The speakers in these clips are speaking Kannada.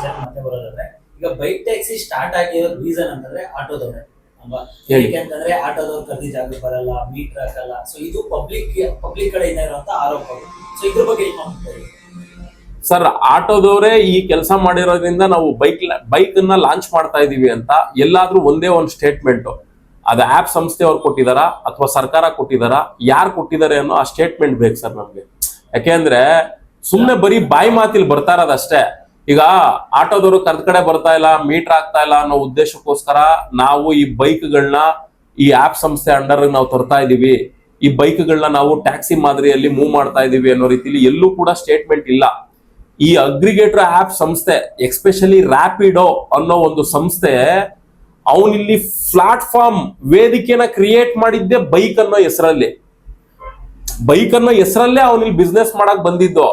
ವಿಚಾರ ಮತ್ತೆ ಬರೋದಾದ್ರೆ ಈಗ ಬೈಕ್ ಟ್ಯಾಕ್ಸಿ ಸ್ಟಾರ್ಟ್ ಆಗಿರೋ ರೀಸನ್ ಅಂತಂದ್ರೆ ಆಟೋದವ್ರೆ. ಅಲ್ವಾ. ಯಾಕೆಂತಂದ್ರೆ ಆಟೋದವ್ರು ಕರ್ದಿ ಜಾಗ ಬರಲ್ಲ ಮೀಟರ್ ಹಾಕಲ್ಲ. ಸೊ ಇದು ಪಬ್ಲಿಕ್ ಪಬ್ಲಿಕ್ ಕಡೆಯಿಂದ ಇರುವಂತ ಆರೋಪಗಳು ಸೊ ಇದ್ರ ಬಗ್ಗೆ ಸರ್ ಆಟೋದವರೇ ಈ ಕೆಲಸ ಮಾಡಿರೋದ್ರಿಂದ ನಾವು ಬೈಕ್ ಬೈಕ್ ಅನ್ನ ಲಾಂಚ್ ಮಾಡ್ತಾ ಇದೀವಿ ಅಂತ ಎಲ್ಲಾದ್ರೂ ಒಂದೇ ಒಂದು ಸ್ಟೇಟ್ಮೆಂಟ್ ಅದು ಆಪ್ ಸಂಸ್ಥೆಯವ್ರು ಕೊಟ್ಟಿದಾರಾ? ಅಥವಾ ಸರ್ಕಾರ ಕೊಟ್ಟಿದಾರಾ? ಯಾರು ಕೊಟ್ಟಿದ್ದಾರೆ ಅನ್ನೋ ಆ ಸ್ಟೇಟ್ಮೆಂಟ್ ಬೇಕು ಸರ್ ನಮ್ಗೆ. ಯಾಕೆಂದ್ರೆ ಸುಮ್ನೆ ಬರೀ ಬಾಯಿ ಮಾತಿಲ್ ಬರ್ತಾ ಇರೋದಷ್ಟೇ ಈಗ ಆಟೋದವರು ಕರ್ದ ಕಡೆ ಬರ್ತಾ ಇಲ್ಲ ಮೀಟರ್ ಆಗ್ತಾ ಇಲ್ಲ ಅನ್ನೋ ಉದ್ದೇಶಕ್ಕೋಸ್ಕರ ನಾವು ಈ ಬೈಕ್ಗಳನ್ನ ಈ ಆಪ್ ಸಂಸ್ಥೆ ಅಂಡರ್ ನಾವು ತರ್ತಾ ಇದೀವಿ. ಈ ಬೈಕ್ಗಳನ್ನ ನಾವು ಟ್ಯಾಕ್ಸಿ ಮಾದರಿಯಲ್ಲಿ ಮೂವ್ ಮಾಡ್ತಾ ಇದೀವಿ ಅನ್ನೋ ರೀತಿಲಿ ಎಲ್ಲೂ ಕೂಡ ಸ್ಟೇಟ್ಮೆಂಟ್ ಇಲ್ಲ. ಈ ಅಗ್ರಿಗೇಟರ್ ಆಪ್ ಸಂಸ್ಥೆ ಎಕ್ಸ್ಪೆಷಲಿ ರ್ಯಾಪಿಡೋ ಅನ್ನೋ ಒಂದು ಸಂಸ್ಥೆ ಅವನಿಲ್ಲಿ ಪ್ಲಾಟ್ಫಾರ್ಮ್ ವೇದಿಕೆನ ಕ್ರಿಯೇಟ್ ಮಾಡಿದ್ದೆ ಬೈಕ್ ಅನ್ನೋ ಹೆಸರಲ್ಲಿ. ಬೈಕ್ ಅನ್ನೋ ಹೆಸರಲ್ಲೇ ಅವನಿಲ್ಲಿ ಬಿಸ್ನೆಸ್ ಮಾಡಕ್ ಬಂದಿದ್ದು.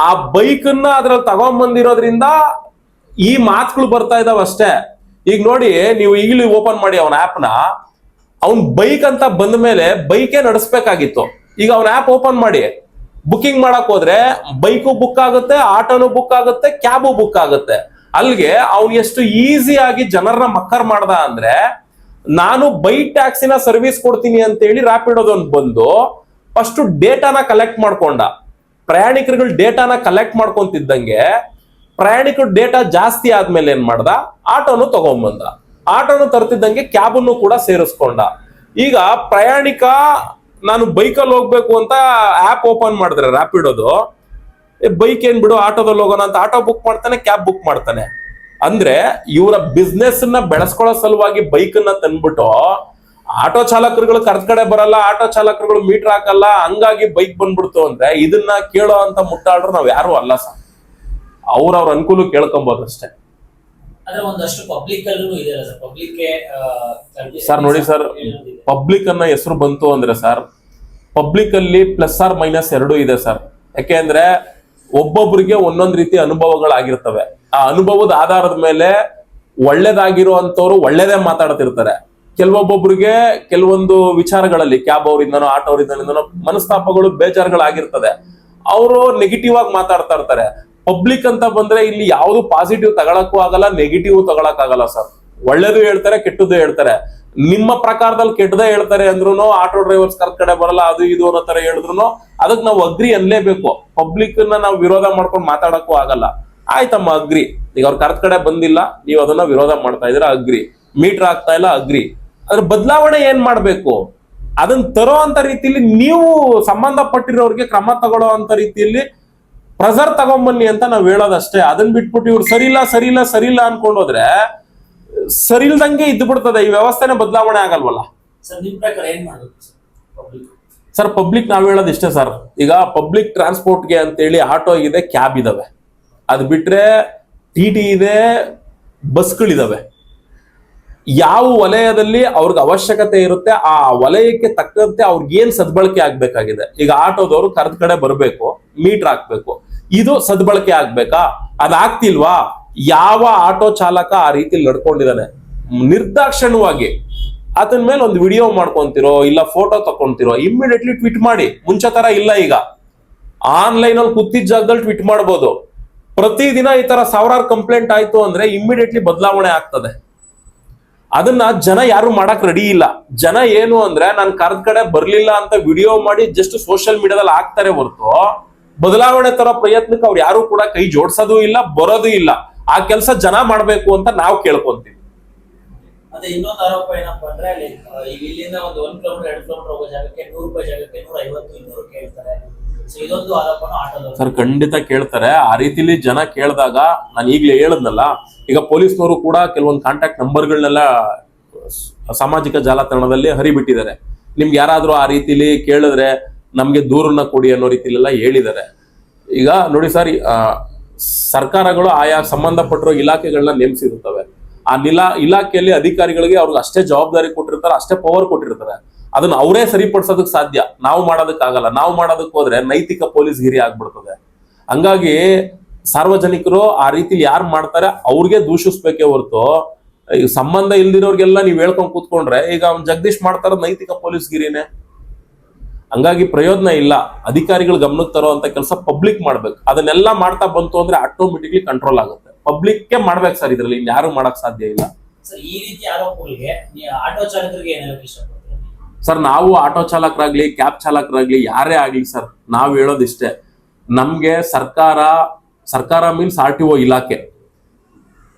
ಆ ಬೈಕ್ ಅನ್ನ ಅದ್ರಲ್ಲಿ ತಗೊಂಬಂದಿರೋದ್ರಿಂದ ಈ ಮಾತುಗಳು ಬರ್ತಾ ಇದಾವ ಅಷ್ಟೇ. ಈಗ ನೋಡಿ, ನೀವು ಈಗಲೂ ಓಪನ್ ಮಾಡಿ ಅವನ ನ ಅವ್ನ ಬೈಕ್ ಅಂತ ಬಂದ ಮೇಲೆ ಬೈಕೇ ನಡೆಸ್ಬೇಕಾಗಿತ್ತು. ಈಗ ಅವನ ಆಪ್ ಓಪನ್ ಮಾಡಿ. ಬುಕ್ಕಿಂಗ್ ಮಾಡಕ್ ಹೋದ್ರೆ ಬೈಕು ಬುಕ್ ಆಗುತ್ತೆ, ಆಟೋನು ಬುಕ್ ಆಗುತ್ತೆ, ಕ್ಯಾಬು ಬುಕ್ ಆಗುತ್ತೆ. ಅಲ್ಲಿಗೆ ಅವ್ನು ಎಷ್ಟು ಈಸಿಯಾಗಿ ಜನರನ್ನ ಮಕ್ಕರ್ ಮಾಡ್ದ ಅಂದ್ರೆ, ನಾನು ಬೈಕ್ ಟ್ಯಾಕ್ಸಿನ ಸರ್ವಿಸ್ ಕೊಡ್ತೀನಿ ಅಂತೇಳಿ ರ್ಯಾಪಿಡೋದೊಂದು ಬಂದು, ಫಸ್ಟ್ ಡೇಟಾನ ಕಲೆಕ್ಟ್ ಮಾಡ್ಕೊಂಡ. ಪ್ರಯಾಣಿಕರುಗಳ ಡೇಟಾನ ಕಲೆಕ್ಟ್ ಮಾಡ್ಕೊಂತಿದ್ದಂಗೆ ಪ್ರಯಾಣಿಕರ ಡೇಟಾ ಜಾಸ್ತಿ ಆದ್ಮೇಲೆ ಏನ್ ಮಾಡ್ದ? ಆಟೋನು ತಗೊಂಬಂದ. ಆಟೋನು ತರ್ತಿದ್ದಂಗೆ ಕ್ಯಾಬನ್ನು ಕೂಡ ಸೇರಿಸ್ಕೊಂಡ. ಈಗ ಪ್ರಯಾಣಿಕ, ನಾನು ಬೈಕಲ್ಲಿ ಹೋಗ್ಬೇಕು ಅಂತ ಆಪ್ ಓಪನ್ ಮಾಡಿದ್ರೆ ರ್ಯಾಪಿಡೋದು ಬೈಕ್ ಏನ್ ಬಿಡು, ಆಟೋದಲ್ಲಿ ಹೋಗೋಣ ಅಂತ ಆಟೋ ಬುಕ್ ಮಾಡ್ತಾನೆ ಕ್ಯಾಬ್ ಬುಕ್ ಮಾಡ್ತಾನೆ. ಅಂದ್ರೆ ಇವರ ಬಿಸ್ನೆಸ್ನ ಬೆಳೆಸ್ಕೊಳ್ಳೋ ಸಲುವಾಗಿ ಬೈಕ್ ತಂದ್ಬಿಟ್ಟು ಆಟೋ ಚಾಲಕರುಗಳು ಕರ್ದ ಕಡೆ ಬರಲ್ಲ ಆಟೋ ಚಾಲಕರುಗಳು ಮೀಟರ್ ಹಾಕಲ್ಲ ಹಂಗಾಗಿ ಬೈಕ್ ಬಂದ್ಬಿಡ್ತು ಅಂದ್ರೆ ಇದನ್ನ ಕೇಳೋ ಅಂತ ಮುಟ್ಟಾಡ್ರು ನಾವ್ ಯಾರು ಅಲ್ಲ ಸರ್. ಅವ್ರವ್ರ ಅನುಕೂಲ ಕೇಳ್ಕೊಬೋದು ಅಷ್ಟೇ. ಸರ್. ನೋಡಿ ಸರ್ ಪಬ್ಲಿಕ್ ಅನ್ನ ಹೆಸರು ಬಂತು ಅಂದ್ರೆ ಸರ್ ಪಬ್ಲಿಕ್ ಅಲ್ಲಿ ಪ್ಲಸ್ ಆರ್ ಮೈನಸ್ ಎರಡು ಇದೆ ಸರ್. ಯಾಕೆಂದ್ರೆ ಒಬ್ಬೊಬ್ಬರಿಗೆ ಒಂದೊಂದ್ ರೀತಿ ಅನುಭವಗಳಾಗಿರ್ತವೆ. ಆ ಅನುಭವದ ಆಧಾರದ ಮೇಲೆ ಒಳ್ಳೇದಾಗಿರುವಂತವ್ರು ಒಳ್ಳೇದೇ ಮಾತಾಡ್ತಿರ್ತಾರೆ. ಕೆಲವೊಬ್ಬೊಬ್ರಿಗೆ ಕೆಲವೊಂದು ವಿಚಾರಗಳಲ್ಲಿ ಕ್ಯಾಬ್ ಅವರಿಂದನೋ, ಆಟೋ ಅವರಿಂದನೋ ಮನಸ್ತಾಪಗಳು ಬೇಜಾರುಗಳಾಗಿರ್ತದೆ. ಅವರು ನೆಗೆಟಿವ್ ಆಗಿ ಮಾತಾಡ್ತಾ ಇರ್ತಾರೆ. ಪಬ್ಲಿಕ್ ಅಂತ ಬಂದ್ರೆ ಇಲ್ಲಿ ಯಾವ್ದು ಪಾಸಿಟಿವ್ ತಗೊಳಕ್ಕೂ ಆಗಲ್ಲ ನೆಗೆಟಿವ್ ತಗೊಳಕ್ ಆಗಲ್ಲ ಸರ್. ಒಳ್ಳೇದು ಹೇಳ್ತಾರೆ, ಕೆಟ್ಟದ್ದು ಹೇಳ್ತಾರೆ. ನಿಮ್ಮ ಪ್ರಕಾರದಲ್ಲಿ ಕೆಟ್ಟದೇ ಹೇಳ್ತಾರೆ ಅಂದ್ರೂ ಆಟೋ ಡ್ರೈವರ್ಸ್ ಕರ್ ಕಡೆ ಬರಲ್ಲ, ಅದು ಇದು ಅನ್ನೋ ತರ ಹೇಳಿದ್ರು ಅದಕ್ಕೆ ನಾವು ಅಗ್ರಿ ಅನ್ಲೇಬೇಕು. ಪಬ್ಲಿಕ್ನ ನಾವು ವಿರೋಧ ಮಾಡ್ಕೊಂಡು ಮಾತಾಡಕ್ಕೂ ಆಗಲ್ಲ. ಆಯ್ತಮ್ಮ ಅಗ್ರಿ ಈಗ ಅವ್ರ ಕರ್ದ ಕಡೆ ಬಂದಿಲ್ಲ, ನೀವು ಅದನ್ನ ವಿರೋಧ ಮಾಡ್ತಾ ಇದೀರ ಅಗ್ರಿ ಮೀಟರ್ ಆಗ್ತಾ ಇಲ್ಲ ಅಗ್ರಿ ಅದ್ರ ಬದಲಾವಣೆ ಏನ್ ಮಾಡ್ಬೇಕು? ಅದನ್ನ ತರೋ ಅಂತ ರೀತಿಯಲ್ಲಿ ನೀವು ಸಂಬಂಧಪಟ್ಟಿರೋರಿಗೆ ಕ್ರಮ ತಗೊಳ್ಳೋ ಅಂತ ರೀತಿಯಲ್ಲಿ ಪ್ರೆಸರ್ ತಗೊಂಬನ್ನಿ ಅಂತ ನಾವು ಹೇಳೋದಷ್ಟೇ. ಅದನ್ನ ಬಿಟ್ಬಿಟ್ಟು ಇವ್ರು ಸರಿ ಇಲ್ಲ ಸರಿ ಇಲ್ಲ ಸರಿ ಇಲ್ಲ ಅನ್ಕೊಂಡೋದ್ರೆ ಸರಿ ಇಲ್ದಂಗೆ ಇದ್ದು ಬಿಡ್ತದೆ. ಈ ವ್ಯವಸ್ಥೆನೇ ಬದಲಾವಣೆ ಆಗಲ್ವಲ್ಲ? ಸರ್ ಪಬ್ಲಿಕ್ ನಾವ್ ಹೇಳೋದು ಇಷ್ಟೇ ಸರ್ ಈಗ ಪಬ್ಲಿಕ್ ಟ್ರಾನ್ಸ್ಪೋರ್ಟ್ಗೆ ಅಂತೇಳಿ ಆಟೋ ಇದೆ ಕ್ಯಾಬ್ ಇದಾವೆ. ಅದು ಬಿಟ್ರೆ ಟಿ ಟಿ ಇದೆ ಬಸ್ಗಳಿದಾವೆ ಯಾವ ವಲಯದಲ್ಲಿ ಅವ್ರಿಗೆ ಅವಶ್ಯಕತೆ ಇರುತ್ತೆ, ಆ ವಲಯಕ್ಕೆ ತಕ್ಕಂತೆ ಅವ್ರಿಗೆ ಏನ್ ಸದ್ಬಳಕೆ ಆಗ್ಬೇಕಾಗಿದೆ? ಈಗ ಆಟೋದವರು ಕರೆದ ಕಡೆ ಬರಬೇಕು, ಮೀಟರ್ ಹಾಕ್ಬೇಕು. ಇದು ಸದ್ಬಳಕೆ ಆಗ್ಬೇಕಾ? ಅದಾಗ್ತಿಲ್ವಾ ಯಾವ ಆಟೋ ಚಾಲಕ ಆ ರೀತಿ ನಡ್ಕೊಂಡಿದ್ದಾನೆ? ನಿರ್ದಾಕ್ಷಣವಾಗಿ ಅದನ್ ಮೇಲೆ ಒಂದು ವಿಡಿಯೋ ಮಾಡ್ಕೊಂತಿರೋ, ಇಲ್ಲ ಫೋಟೋ ತಕೊಂತಿರೋ ಇಮ್ಮಿಡಿಯೇಟ್ಲಿ ಟ್ವೀಟ್ ಮಾಡಿ. ಮುಂಚೆ ತರ ಇಲ್ಲ ಈಗ. ಆನ್ಲೈನ್ ಅಲ್ಲಿ ಕೂತಿದ್ದ ಜಾಗದಲ್ಲಿ ಟ್ವೀಟ್ ಮಾಡ್ಬೋದು. ಪ್ರತಿದಿನ ಈ ತರ ಸಾವಿರಾರು ಕಂಪ್ಲೇಂಟ್ ಆಯ್ತು ಅಂದ್ರೆ ಇಮ್ಮಿಡಿಯೇಟ್ಲಿ ಬದಲಾವಣೆ ಆಗ್ತದೆ. ಅದನ್ನ ಜನ ಯಾರು ಮಾಡಕ್ ರೆಡಿ ಇಲ್ಲ. ಜನ ಏನು ಅಂದ್ರೆ, ನಾನು ಕರ್ದ ಕಡೆ ಬರ್ಲಿಲ್ಲ ಅಂತ ವಿಡಿಯೋ ಮಾಡಿ ಜಸ್ಟ್ ಸೋಷಿಯಲ್ ಮೀಡಿಯಾದಲ್ಲಿ ಹಾಕ್ತಾರೆ ಹೊರತು, ಬದಲಾವಣೆ ತರ ಪ್ರಯತ್ನಕ್ಕೆ ಅವ್ರು ಯಾರು ಕೂಡ ಕೈ ಜೋಡ್ಸೋದು ಇಲ್ಲ, ಬರೋದು ಇಲ್ಲ. ಆ ಕೆಲಸ ಜನ ಮಾಡ್ಬೇಕು ಅಂತ ನಾವು ಕೇಳ್ಕೊಂತೀವಿ. ಅದೇ ಇನ್ನೊಂದು ಆರೋಪ ಏನಪ್ಪಾ ಅಂದ್ರೆ ಇಲ್ಲಿಂದ ಒಂದು ಒಂದ್ ಕಿಲೋಮೀಟರ್ ಎರಡು ಕಿಲೋಮೀಟರ್ ಹೋಗೋ ಜಾಗಕ್ಕೆ ನೂರು ರೂಪಾಯಿ ಜಾಗಕ್ಕೆ ನೂರ ಐವತ್ತು ಇನ್ನೂರು ಕೇಳ್ತಾರೆ. ಸರ್, ಖಂಡಿತ ಕೇಳ್ತಾರೆ. ಆ ರೀತಿಲಿ ಜನ ಕೇಳಿದಾಗ ನಾನು ಈಗಲೇ ಹೇಳದ್ನಲ್ಲ, ಈಗ ಪೊಲೀಸ್ನವರು ಕೂಡ ಕೆಲವೊಂದು ಕಾಂಟ್ಯಾಕ್ಟ್ ನಂಬರ್ಗಳನ್ನೆಲ್ಲ ಸಾಮಾಜಿಕ ಜಾಲತಾಣದಲ್ಲಿ ಹರಿಬಿಟ್ಟಿದ್ದಾರೆ. ನಿಮ್ಗೆ ಯಾರಾದ್ರೂ ಆ ರೀತಿಲಿ ಕೇಳಿದ್ರೆ ನಮ್ಗೆ ದೂರನ್ನ ಕೊಡಿ ಅನ್ನೋ ರೀತಿಲೆಲ್ಲ ಹೇಳಿದ್ದಾರೆ. ಈಗ ನೋಡಿ ಸರ್ ಸರ್ಕಾರಗಳು ಆಯಾ ಸಂಬಂಧಪಟ್ಟಿರೋ ಇಲಾಖೆಗಳನ್ನ ನೇಮಿಸಿರುತ್ತವೆ. ಆ ನಿಲಾ, ಇಲಾಖೆಯಲ್ಲಿ ಅಧಿಕಾರಿಗಳಿಗೆ ಅವ್ರಿಗೆ ಅಷ್ಟೇ ಜವಾಬ್ದಾರಿ ಕೊಟ್ಟಿರ್ತಾರೆ, ಅಷ್ಟೇ ಪವರ್ ಕೊಟ್ಟಿರ್ತಾರೆ. ಅದನ್ನ ಅವರೇ ಸರಿಪಡಿಸೋದಕ್ಕೆ ಸಾಧ್ಯ. ನಾವು ಮಾಡೋದಕ್ಕಾಗಲ್ಲ. ನಾವು ಮಾಡೋದಕ್ಕೆ ಹೋದ್ರೆ ನೈತಿಕ ಪೊಲೀಸ್ ಗಿರಿ ಆಗ್ಬಿಡ್ತದೆ. ಹಂಗಾಗಿ ಸಾರ್ವಜನಿಕರು ಆ ರೀತಿಲಿ ಯಾರು ಮಾಡ್ತಾರೆ ಅವ್ರಿಗೆ ದೂಷಿಸ್ಬೇಕೇ ಹೊರತು ಈಗ ಸಂಬಂಧ ಇಲ್ದಿರೋರ್ಗೆಲ್ಲ ನೀವ್ ಹೇಳ್ಕೊಂಡ್ ಕೂತ್ಕೊಂಡ್ರೆ ಈಗ ಅವ್ನ್ ಜಗದೀಶ್ ಮಾಡ್ತಾರ ನೈತಿಕ ಪೊಲೀಸ್ ಗಿರಿನೇ ಹಂಗಾಗಿ ಪ್ರಯೋಜನ ಇಲ್ಲ. ಅಧಿಕಾರಿಗಳು ಗಮನಕ್ಕೆ ತರೋ ಅಂತ ಕೆಲಸ ಪಬ್ಲಿಕ್ ಮಾಡ್ಬೇಕು. ಅದನ್ನೆಲ್ಲ ಮಾಡ್ತಾ ಬಂತು ಅಂದ್ರೆ ಆಟೋಮೆಟಿಕ್ಲಿ ಕಂಟ್ರೋಲ್ ಆಗುತ್ತೆ. ಪಬ್ಲಿಕ್ಗೆ ಮಾಡ್ಬೇಕು ಸರ್ ಇದ್ರಲ್ಲಿ. ಯಾರು ಮಾಡಕ್ ಸಾಧ್ಯ ಇಲ್ಲ. ಸರ್, ಈ ರೀತಿ ಆರೋಪಗಳಿಗೆ ಆಟೋ ಚಾಲಕರಿಗೆ ಏನಾದ್ರು ಸರ್ ನಾವು ಆಟೋ ಚಾಲಕರಾಗ್ಲಿ ಕ್ಯಾಬ್ ಚಾಲಕರಾಗ್ಲಿ, ಯಾರೇ ಆಗ್ಲಿ ಸರ್ ನಾವು ಹೇಳೋದಿಷ್ಟೇ. ನಮ್ಗೆ ಸರ್ಕಾರ ಸರ್ಕಾರ ಮೀನ್ಸ್ ಆರ್ ಟಿ ಒ ಇಲಾಖೆ.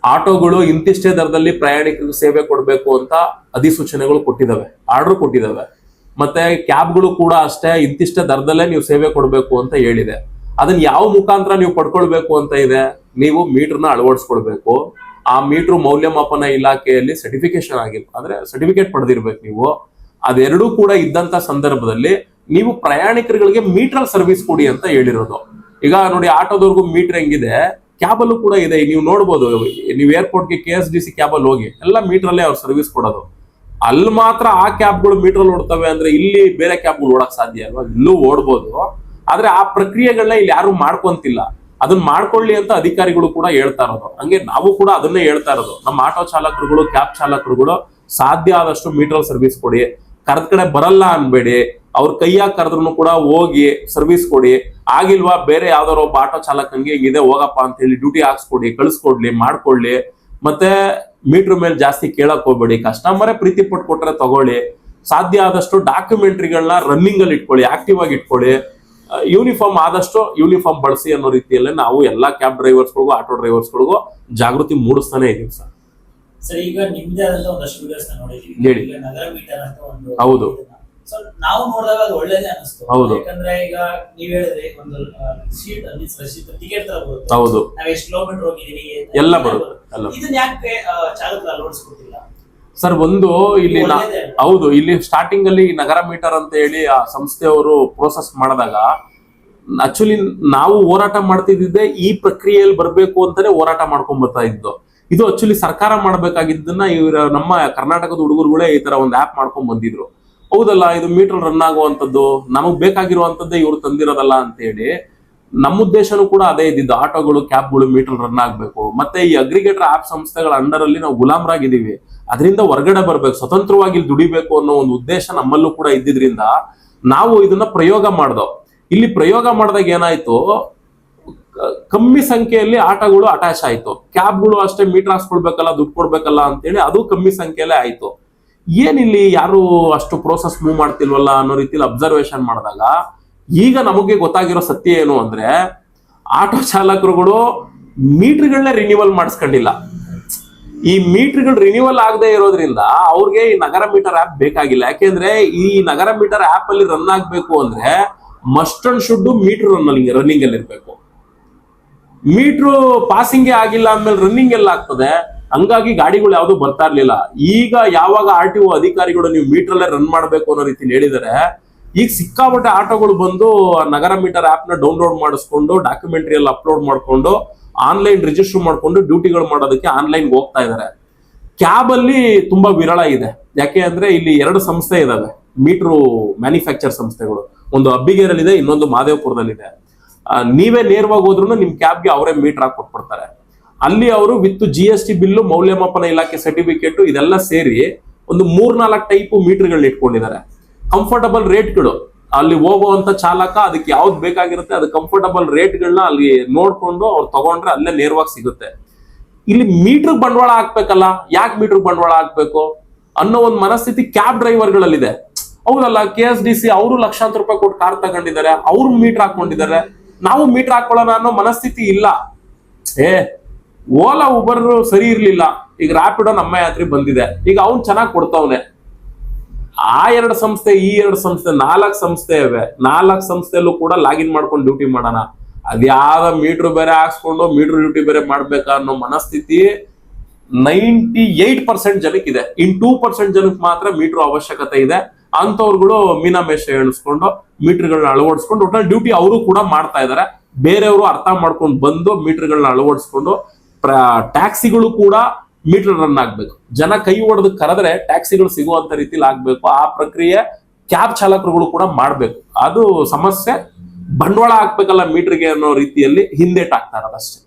ಆಟೋಗಳು ಇಂತಿಷ್ಟೇ ದರದಲ್ಲಿ ಪ್ರಯಾಣಿಕರಿಗೆ ಸೇವೆ ಕೊಡಬೇಕು ಅಂತ ಅಧಿಸೂಚನೆಗಳು ಕೊಟ್ಟಿದ್ದಾವೆ ಆರ್ಡರ್ ಕೊಟ್ಟಿದ್ದಾವೆ ಮತ್ತೆ ಕ್ಯಾಬ್ಗಳು ಕೂಡ ಅಷ್ಟೇ ಇಂತಿಷ್ಟೇ ದರದಲ್ಲೇ ನೀವು ಸೇವೆ ಕೊಡಬೇಕು ಅಂತ ಹೇಳಿದೆ. ಅದನ್ನ ಯಾವ ಮುಖಾಂತರ ನೀವು ಪಡ್ಕೊಳ್ಬೇಕು ಅಂತ ಇದೆ, ನೀವು ಮೀಟರ್ನ ಅಳವಡಿಸ್ಕೊಳ್ಬೇಕು. ಆ ಮೀಟರ್ ಮೌಲ್ಯಮಾಪನ ಇಲಾಖೆಯಲ್ಲಿ ಸರ್ಟಿಫಿಕೇಶನ್ ಆಗಿತ್ತು ಅಂದ್ರೆ ಸರ್ಟಿಫಿಕೇಟ್ ಪಡೆದಿರ್ಬೇಕು ನೀವು. ಅದೆರಡೂ ಕೂಡ ಇದ್ದಂತ ಸಂದರ್ಭದಲ್ಲಿ ನೀವು ಪ್ರಯಾಣಿಕರುಗಳಿಗೆ ಮೀಟರ್ ಸರ್ವಿಸ್ ಕೊಡಿ ಅಂತ ಹೇಳಿರೋದು. ಈಗ ನೋಡಿ ಆಟೋದವ್ರಿಗೂ ಮೀಟರ್ ಹೆಂಗಿದೆ? ಕ್ಯಾಬಲ್ಲೂ ಕೂಡ ಇದೆ. ನೀವು ನೋಡ್ಬೋದು, ನೀವು ಏರ್ಪೋರ್ಟ್ಗೆ ಕೆ ಎಸ್ ಡಿ ಸಿ ಕ್ಯಾಬಲ್ಲಿ ಹೋಗಿ ಎಲ್ಲ ಮೀಟ್ರಲ್ಲೇ ಅವ್ರು ಸರ್ವಿಸ್ ಕೊಡೋದು. ಅಲ್ಲಿ ಮಾತ್ರ ಆ ಕ್ಯಾಬ್ಗಳು ಮೀಟರ್ ಓಡ್ತವೆ ಅಂದ್ರೆ ಇಲ್ಲಿ ಬೇರೆ ಕ್ಯಾಬ್ಗಳು ಓಡಕ್ ಸಾಧ್ಯ ಅಲ್ವಾ? ಇಲ್ಲೂ ಓಡ್ಬೋದು. ಆದ್ರೆ ಆ ಪ್ರಕ್ರಿಯೆಗಳನ್ನ ಇಲ್ಲಿ ಯಾರು ಮಾಡ್ಕೊಂತಿಲ್ಲ. ಅದನ್ನ ಮಾಡ್ಕೊಳ್ಳಿ ಅಂತ ಅಧಿಕಾರಿಗಳು ಕೂಡ ಹೇಳ್ತಾ ಇರೋದು. ಹಂಗೆ ನಾವು ಕೂಡ ಅದನ್ನೇ ಹೇಳ್ತಾ ಇರೋದು. ನಮ್ಮ ಆಟೋ ಚಾಲಕರುಗಳು ಕ್ಯಾಬ್ ಚಾಲಕರುಗಳು ಸಾಧ್ಯ ಆದಷ್ಟು ಮೀಟರ್ ಸರ್ವಿಸ್ ಕೊಡಿ. ಕರೆದ ಕಡೆ ಬರಲ್ಲ ಅನ್ಬೇಡಿ. ಅವ್ರ ಕೈಯಾಗ ಕರೆದ್ರು ಕೂಡ ಹೋಗಿ ಸರ್ವಿಸ್ ಕೊಡಿ. ಆಗಿಲ್ವಾ ಬೇರೆ ಯಾವ್ದಾರ ಒಬ್ಬ ಆಟೋ ಚಾಲಕನ್ಗೆ ಇದೆ ಹೋಗಪ್ಪ ಅಂತ ಹೇಳಿ ಡ್ಯೂಟಿ ಹಾಕ್ಸ್ಕೊಡಿ, ಕಳಿಸ್ಕೊಡ್ಲಿ ಮಾಡ್ಕೊಳ್ಳಿ ಮತ್ತೆ ಮೀಟರ್ ಮೇಲೆ ಜಾಸ್ತಿ ಕೇಳಕ್ ಹೋಗ್ಬೇಡಿ. ಕಸ್ಟಮರೇ ಪ್ರೀತಿ ಪಟ್ಟು ಕೊಟ್ರೆ ತಗೊಳ್ಳಿ. ಸಾಧ್ಯ ಆದಷ್ಟು ಡಾಕ್ಯುಮೆಂಟ್ರಿಗಳನ್ನ ರನ್ನಿಂಗ್ ಅಲ್ಲಿ ಇಟ್ಕೊಳ್ಳಿ ಆಕ್ಟಿವ್ ಆಗಿ ಇಟ್ಕೊಳ್ಳಿ. ಯೂನಿಫಾರ್ಮ್ ಆದಷ್ಟು ಯೂನಿಫಾರ್ಮ್ ಬಳಸಿ ಅನ್ನೋ ರೀತಿಯಲ್ಲೇ ನಾವು ಎಲ್ಲಾ ಕ್ಯಾಬ್ ಡ್ರೈವರ್ಸ್ಗಳಿಗೂ ಆಟೋ ಡ್ರೈವರ್ಸ್ಗಳಿಗೂ ಜಾಗೃತಿ ಮೂಡಿಸ್ತಾನೆ ಇದೀವಿ ಸರ್. ಸರ್ ಈಗ ನಿಮ್ದೇ ಆದಂತ ಒಂದಷ್ಟು ವಿಡಿಯೋಸ್ ನೋಡಿದೀವಿ. ಈಗ ನಗರ ಮೀಟರ್ ಅಂತ ಒಂದು ಹೌದು. ಸೊ ನಾವು ನೋಡಿದಾಗ ಅದು ಒಳ್ಳೇದೇ ಅನಿಸ್ತು. ಹೌದು. ಯಾಕಂದ್ರೆ ಈಗ ನೀವ್ ಹೇಳಿದ್ರೆ ಒಂದು ಸೀಟ್ ರಸೀಟ್ ಟಿಕೆಟ್ ತರ ಬರುತ್ತೆ. ಹೌದು. ನಾವ್ ಎಷ್ಟು ಕಿಲೋಮೀಟರ್ ಹೋಗಿದೀವಿ ಎಲ್ಲ ಬರುತ್ತೆ. ಇದನ್ನ ಯಾಕೆ ಚಾಲಕರು ಅಳವಡಿಸ್ಕೊಟ್ಟಿಲ್ಲ ಸರ್ ಒಂದು ಇಲ್ಲಿ ಹೌದು ಇಲ್ಲಿ ಸ್ಟಾರ್ಟಿಂಗ್ ಅಲ್ಲಿ ನಗರ ಮೀಟರ್ ಅಂತ ಹೇಳಿ ಆ ಸಂಸ್ಥೆಯವರು ಪ್ರೋಸೆಸ್ ಮಾಡಿದಾಗ ಆಕ್ಚುಲಿ ನಾವು ಹೋರಾಟ ಮಾಡ್ತಿದ್ದೆ ಈ ಪ್ರಕ್ರಿಯೆಯಲ್ಲಿ ಬರಬೇಕು ಅಂತಾನೆ ಹೋರಾಟ ಮಾಡ್ಕೊಂಡ್ ಬರ್ತಾ ಇದ್ದು. ಇದು ಆಕ್ಚುಲಿ ಸರ್ಕಾರ ಮಾಡಬೇಕಾಗಿದ್ದನ್ನ ಇವ್ರ ನಮ್ಮ ಕರ್ನಾಟಕದ ಹುಡುಗರುಗಳೇ ಈ ತರ ಒಂದು ಆಪ್ ಮಾಡ್ಕೊಂಡ್ ಬಂದಿದ್ರು. ಹೌದಲ್ಲ, ಇದು ಮೀಟರ್ ರನ್ ಆಗುವಂತದ್ದು, ನಮಗ್ ಬೇಕಾಗಿರುವಂತದ್ದೇ ಇವ್ರು ತಂದಿರೋದಲ್ಲ ಅಂತ ಹೇಳಿ ನಮ್ಮ ಉದ್ದೇಶನೂ ಕೂಡ ಅದೇ ಇದ್ದಿದ್ದು. ಆಟೋಗಳು, ಕ್ಯಾಬ್ಗಳು ಮೀಟರ್ ರನ್ ಆಗ್ಬೇಕು. ಮತ್ತೆ ಈ ಅಗ್ರಿಗೇಟರ್ ಆಪ್ ಸಂಸ್ಥೆಗಳ ಅಂಡರ್ ಅಲ್ಲಿ ನಾವು ಗುಲಾಮರಾಗಿದ್ದೀವಿ. ಅದರಿಂದ ಹೊರಗಡೆ ಬರ್ಬೇಕು, ಸ್ವತಂತ್ರವಾಗಿ ಇಲ್ಲಿ ದುಡಿಬೇಕು ಅನ್ನೋ ಒಂದು ಉದ್ದೇಶ ನಮ್ಮಲ್ಲೂ ಕೂಡ ಇದ್ದಿದ್ರಿಂದ ನಾವು ಇದನ್ನ ಪ್ರಯೋಗ ಮಾಡ್ದೋ. ಇಲ್ಲಿ ಪ್ರಯೋಗ ಮಾಡಿದಾಗ ಏನಾಯ್ತು ಕಮ್ಮಿ ಸಂಖ್ಯೆಯಲ್ಲಿ ಆಟೋಗಳು ಅಟ್ಯಾಚ್ ಆಯ್ತು. ಕ್ಯಾಬ್ಗಳು ಅಷ್ಟೇ ಮೀಟರ್ ಹಾಕ್ಸ್ಕೊಳ್ಬೇಕಲ್ಲ, ದುಡ್ಡು ಕೊಡ್ಬೇಕಲ್ಲ ಅಂತೇಳಿ ಅದು ಕಮ್ಮಿ ಸಂಖ್ಯೆಯಲ್ಲೇ ಆಯ್ತು. ಏನಿಲ್ಲಿ ಯಾರು ಅಷ್ಟು ಪ್ರೋಸೆಸ್ ಮೂವ್ ಮಾಡ್ತಿಲ್ವಲ್ಲ ಅನ್ನೋ ರೀತಿಲಿ ಅಬ್ಸರ್ವೇಷನ್ ಮಾಡಿದಾಗ, ಈಗ ನಮಗೆ ಗೊತ್ತಾಗಿರೋ ಸತ್ಯ ಏನು ಅಂದ್ರೆ, ಆಟೋ ಚಾಲಕರುಗಳು ಮೀಟರ್ಗಳನ್ನೇ ರಿನ್ಯೂವಲ್ ಮಾಡಿಸ್ಕೊಂಡಿಲ್ಲ. ಈ ಮೀಟರ್ಗಳು ರಿನ್ಯೂವಲ್ ಆಗದೆ ಇರೋದ್ರಿಂದ ಅವ್ರಿಗೆ ಈ ನಗರ ಮೀಟರ್ ಆಪ್ ಬೇಕಾಗಿಲ್ಲ. ಯಾಕೆಂದ್ರೆ ಈ ನಗರ ಮೀಟರ್ ಆಪ್ ಅಲ್ಲಿ ರನ್ ಆಗ್ಬೇಕು ಅಂದ್ರೆ must and should meter running running ಅಲ್ಲಿ ಇರ್ಬೇಕು ಮೀಟ್ರು ಪಾಸಿಂಗ್ ಆಗಿಲ್ಲ ಅಂದ್ಮೇಲೆ ರನ್ನಿಂಗ್ ಎಲ್ಲ ಆಗ್ತದೆ. ಹಂಗಾಗಿ ಗಾಡಿಗಳು ಯಾವುದು ಬರ್ತಾ ಇರ್ಲಿಲ್ಲ. ಈಗ ಯಾವಾಗ ಆರ್ ಟಿ ಒ ಅಧಿಕಾರಿಗಳು ನೀವು ಮೀಟರ್ ಅಲ್ಲೇ ರನ್ ಮಾಡ್ಬೇಕು ಅನ್ನೋ ರೀತಿ ಹೇಳಿದರೆ, ಈಗ ಸಿಕ್ಕಾಪಟ್ಟೆ ಆಟೋಗಳು ಬಂದು ನಗರ ಮೀಟರ್ ಆಪ್ನ ಡೌನ್ಲೋಡ್ ಮಾಡಿಸ್ಕೊಂಡು ಡಾಕ್ಯುಮೆಂಟ್ರಿ ಎಲ್ಲ ಅಪ್ಲೋಡ್ ಮಾಡ್ಕೊಂಡು ಆನ್ಲೈನ್ ರಿಜಿಸ್ಟರ್ ಮಾಡ್ಕೊಂಡು ಡ್ಯೂಟಿಗಳು ಮಾಡೋದಕ್ಕೆ ಆನ್ಲೈನ್ ಹೋಗ್ತಾ ಇದ್ದಾರೆ. ಕ್ಯಾಬ್ ಅಲ್ಲಿ ತುಂಬಾ ವಿರಳ ಇದೆ. ಯಾಕೆ ಅಂದ್ರೆ ಇಲ್ಲಿ ಎರಡು ಸಂಸ್ಥೆ ಇದಾವೆ. ಮೀಟ್ರು ಮ್ಯಾನುಫ್ಯಾಕ್ಚರ್ ಸಂಸ್ಥೆಗಳು. ಒಂದು ಅಬ್ಬಿಗೇರಲ್ಲಿದೆ ಇನ್ನೊಂದು ಮಾದೇವಪುರದಲ್ಲಿದೆ ನೀವೇ ನೇರವಾಗಿ ಹೋದ್ರು ನಿಮ್ ಕ್ಯಾಬ್ಗೆ ಅವರೇ ಮೀಟರ್ ಹಾಕಿ ಕೊಟ್ಬಿಡ್ತಾರೆ. ಅಲ್ಲಿ ಅವರು with G S T bill, ಮೌಲ್ಯಮಾಪನ ಇಲಾಖೆ ಸರ್ಟಿಫಿಕೇಟ್ ಇದೆಲ್ಲ ಸೇರಿ ಒಂದು ಮೂರ್ನಾಲ್ಕು ಟೈಪ್ ಮೀಟರ್ಗಳನ್ನ ಇಟ್ಕೊಂಡಿದ್ದಾರೆ. ಕಂಫರ್ಟಬಲ್ ರೇಟ್ಗಳು ಅಲ್ಲಿ ಹೋಗುವಂತ ಚಾಲಕ ಅದಕ್ಕೆ ಯಾವ್ದು ಬೇಕಾಗಿರುತ್ತೆ, ಅದು ಕಂಫರ್ಟಬಲ್ ರೇಟ್ಗಳನ್ನ ಅಲ್ಲಿ ನೋಡ್ಕೊಂಡು ಅವ್ರು ತಗೊಂಡ್ರೆ ಅಲ್ಲೇ ನೇರವಾಗಿ ಸಿಗುತ್ತೆ. ಇಲ್ಲಿ ಮೀಟರ್ ಬಂಡವಾಳ ಹಾಕ್ಬೇಕಲ್ಲ, ಯಾಕೆ ಮೀಟರ್ ಬಂಡವಾಳ ಹಾಕ್ಬೇಕು? ಅನ್ನೋ ಒಂದು ಮನಸ್ಥಿತಿ ಕ್ಯಾಬ್ ಡ್ರೈವರ್ಗಳಲ್ಲಿದೆ. ಹೌದಲ್ಲ ಕೆ ಎಸ್ ಡಿ ಸಿ ಅವರು ಲಕ್ಷಾಂತರ ರೂಪಾಯಿ ಕೊಟ್ಟು ಕಾರ್ ತಗೊಂಡಿದ್ದಾರೆ, ಅವ್ರು ಮೀಟರ್ ಹಾಕೊಂಡಿದ್ದಾರೆ ನಾವು ಮೀಟರ್ ಹಾಕೊಳ್ಳೋಣ ಅನ್ನೋ ಮನಸ್ಥಿತಿ ಇಲ್ಲ. ಏ, ಓಲಾ ಉಬರ್ ಸರಿ ಇರ್ಲಿಲ್ಲ. ಈಗ ರ್ಯಾಪಿಡೋ ನಮ್ಮ ಯಾತ್ರೆ ಬಂದಿದೆ. ಈಗ ಅವ್ನ್ ಚೆನ್ನಾಗಿ ಕೊಡ್ತಾವನೆ. ಆ ಎರಡು ಸಂಸ್ಥೆ, ಈ ಎರಡು ಸಂಸ್ಥೆ, ನಾಲ್ಕು ಸಂಸ್ಥೆ ಇವೆ. ನಾಲ್ಕು ಸಂಸ್ಥೆಯಲ್ಲೂ ಕೂಡ ಲಾಗಿನ್ ಮಾಡ್ಕೊಂಡು ಡ್ಯೂಟಿ ಮಾಡೋಣ. ಅದ್ಯಾವ ಮೀಟರ್ ಬೇರೆ ಹಾಕ್ಸ್ಕೊಂಡು ಮೀಟರ್ ಡ್ಯೂಟಿ ಬೇರೆ ಮಾಡ್ಬೇಕಾ ಅನ್ನೋ ಮನಸ್ಥಿತಿ ನೈಂಟಿ ಏಟ್ ಪರ್ಸೆಂಟ್ ಜನಕ್ಕಿದೆ. ಇನ್ ಟೂ ಪರ್ಸೆಂಟ್ ಜನಕ್ಕೆ ಮಾತ್ರ ಮೀಟರ್ ಅವಶ್ಯಕತೆ ಇದೆ. ಅಂತವ್ರುಗಳು ಮೀನಾಮೇಷ ಎಣಿಸ್ಕೊಂಡು ಮೀಟರ್ಗಳನ್ನ ಅಳವಡಿಸ್ಕೊಂಡು, ಒಟ್ನಲ್ಲಿ ಡ್ಯೂಟಿ ಅವರು ಕೂಡ ಮಾಡ್ತಾ ಇದ್ದಾರೆ ಬೇರೆಯವರು ಅರ್ಥ ಮಾಡ್ಕೊಂಡು ಬಂದು ಮೀಟರ್ಗಳನ್ನ ಅಳವಡಿಸ್ಕೊಂಡು ಟ್ಯಾಕ್ಸಿಗಳು ಕೂಡ ಮೀಟರ್ ರನ್ ಆಗ್ಬೇಕು. ಜನ ಕೈ ಹೊಡೆದು ಕರೆದ್ರೆ ಟ್ಯಾಕ್ಸಿಗಳು ಸಿಗುವಂತ ರೀತಿಲಿ ಆಗ್ಬೇಕು. ಆ ಪ್ರಕ್ರಿಯೆ ಕ್ಯಾಬ್ ಚಾಲಕರುಗಳು ಕೂಡ ಮಾಡ್ಬೇಕು. ಅದು ಸಮಸ್ಯೆ. ಬಂಡವಾಳ ಹಾಕ್ಬೇಕಲ್ಲ ಮೀಟರ್ಗೆ ಅನ್ನೋ ರೀತಿಯಲ್ಲಿ ಹಿಂದೇಟ್ ಆಗ್ತಾ ಇರೋದಷ್ಟೇ